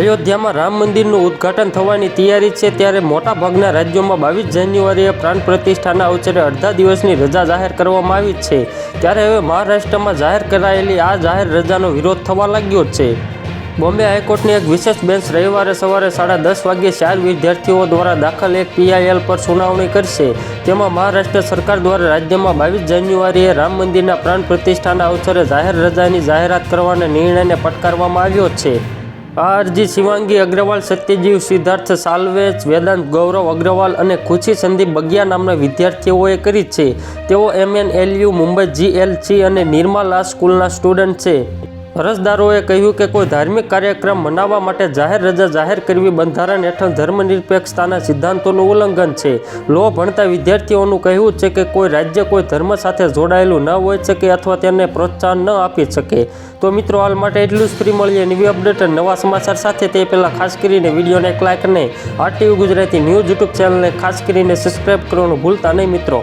અયોધ્યામાં રામ મંદિરનું ઉદ્ઘાટન થવાની તૈયારી છે ત્યારે મોટાભાગના રાજ્યોમાં બાવીસ જાન્યુઆરીએ પ્રાણ પ્રતિષ્ઠાના અવસરે અડધા દિવસની રજા જાહેર કરવામાં આવી છે. ત્યારે હવે મહારાષ્ટ્રમાં જાહેર કરાયેલી આ જાહેર રજાનો વિરોધ થવા લાગ્યો છે. બોમ્બે હાઈકોર્ટની એક વિશેષ બેન્ચ રવિવારે સવારે સાડા દસ વાગ્યે ચાર વિદ્યાર્થીઓ દ્વારા દાખલ એક પીઆઈએલ પર સુનાવણી કરશે. તેમાં મહારાષ્ટ્ર સરકાર દ્વારા રાજ્યમાં બાવીસ જાન્યુઆરીએ રામ મંદિરના પ્રાણ પ્રતિષ્ઠાના અવસરે જાહેર રજાની જાહેરાત કરવાના નિર્ણયને પડકારવામાં આવ્યો છે. આ અરજી શિવાંગી અગ્રવાલ, સત્યજીવ સિદ્ધાર્થ સાલ્વેજ, વેદાંત ગૌરવ અગ્રવાલ અને ખુશી સંદીપ બગિયા નામના વિદ્યાર્થીઓએ કરી છે. તેઓ એમએનએલયુ મુંબઈ જીએલસી અને નિર્મલા સ્કૂલના સ્ટુડન્ટ છે. અરજદારોએ કહ્યું કે કોઈ ધાર્મિક કાર્યક્રમ મનાવવા માટે જાહેર રજા જાહેર કરવી બંધારણ હેઠળ ધર્મનિરપેક્ષતાના સિદ્ધાંતોનું ઉલ્લંઘન છે. લો ભણતા વિદ્યાર્થીઓનું કહેવું છે કે કોઈ રાજ્ય કોઈ ધર્મ સાથે જોડાયેલું ન હોઈ શકે અથવા તેને પ્રોત્સાહન ન આપી શકે. તો મિત્રો, હાલ માટે એટલું જ. ફ્રી મળીએ નવી અપડેટ નવા સમાચાર સાથે. તે પહેલાં ખાસ કરીને વિડીયોને એક લાઇક નહીં આરટીવી ગુજરાતી ન્યૂઝ યુટ્યુબ ચેનલને ખાસ કરીને સબસ્ક્રાઈબ કરવાનું ભૂલતા નહીં મિત્રો.